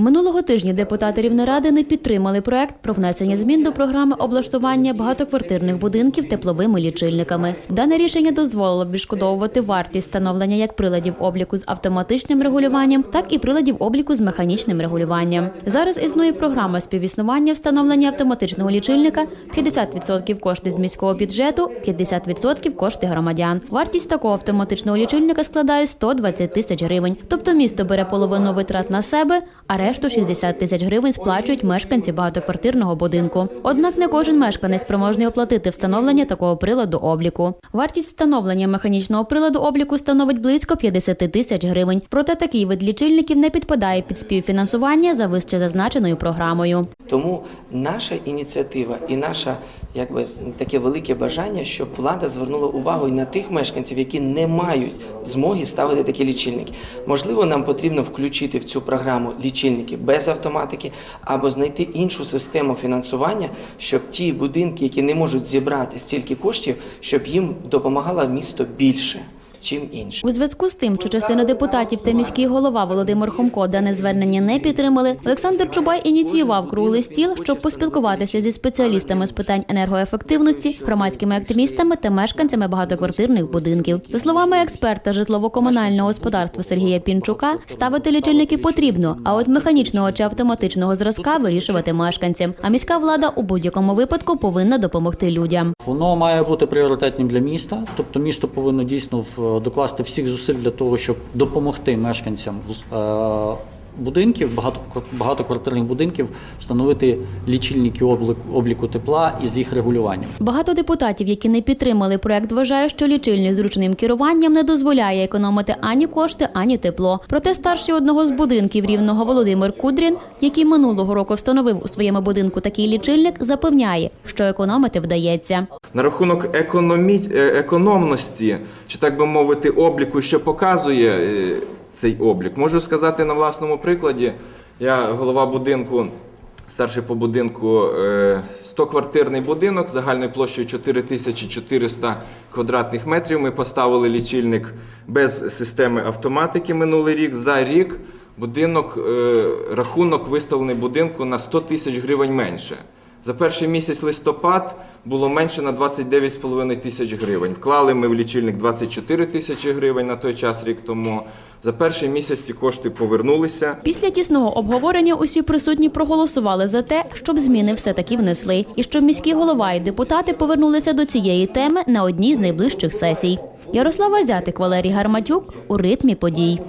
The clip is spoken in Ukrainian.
Минулого тижня депутати Рівнеради не підтримали проект про внесення змін до програми облаштування багатоквартирних будинків тепловими лічильниками. Дане рішення дозволило б відшкодовувати вартість встановлення як приладів обліку з автоматичним регулюванням, так і приладів обліку з механічним регулюванням. Зараз існує програма співіснування встановлення автоматичного лічильника 50% кошти з міського бюджету, 50% кошти громадян. Вартість такого автоматичного лічильника складає 120 тисяч гривень. Тобто місто бере половину витрат на себе, а решту 60 тисяч гривень сплачують мешканці багатоквартирного будинку. Однак не кожен мешканець спроможний оплатити встановлення такого приладу обліку. Вартість встановлення механічного приладу обліку становить близько 50 тисяч гривень. Проте такий вид лічильників не підпадає під співфінансування за вище зазначеною програмою. Тому наша ініціатива і наше якби таке велике бажання, щоб влада звернула увагу і на тих мешканців, які не мають змоги ставити такі лічильники. Можливо, нам потрібно включити в цю програму лічильники без автоматики або знайти іншу систему фінансування, щоб ті будинки, які не можуть зібрати стільки коштів, щоб їм допомагало місто більше, чим інші. У зв'язку з тим, що частина депутатів та міський голова Володимир Хомко дане звернення не підтримали, Олександр Чубай ініціював круглий стіл, щоб поспілкуватися зі спеціалістами з питань енергоефективності, громадськими активістами та мешканцями багатоквартирних будинків. За словами експерта житлово-комунального господарства Сергія Пінчука, ставити лічильники потрібно, а от механічного чи автоматичного зразка вирішувати мешканцям. А міська влада у будь-якому випадку повинна допомогти людям. Воно має бути пріоритетним для міста, тобто місто повинно дійсно в- докласти всіх зусиль для того, щоб допомогти мешканцям е, будинків, багато, багатоквартирних будинків, встановити лічильники обліку, обліку тепла із їх регулюванням. Багато депутатів, які не підтримали проект, вважають, що лічильник з ручним керуванням не дозволяє економити ані кошти, ані тепло. Проте старший одного з будинків рівного Володимир Кудрін, який минулого року встановив у своєму будинку такий лічильник, запевняє, що економити вдається. На рахунок економі... е, економності, чи так би мовити, обліку, що показує е, цей облік, можу сказати на власному прикладі. Я голова будинку, старший по будинку, 100-квартирний будинок загальною площею 4400 квадратних метрів. Ми поставили лічильник без системи автоматики минулий рік. За рік будинок, е, рахунок виставлений будинку на 100 тисяч гривень менше. За перший місяць листопад було менше на 29,5 тисяч гривень. Вклали ми в лічильник 24 тисячі гривень на той час рік тому. За перший місяць ці кошти повернулися. Після тісного обговорення усі присутні проголосували за те, щоб зміни все таки внесли, і щоб міський голова і депутати повернулися до цієї теми на одній з найближчих сесій. Ярослава Зятик, Валерій Гарматюк у ритмі подій.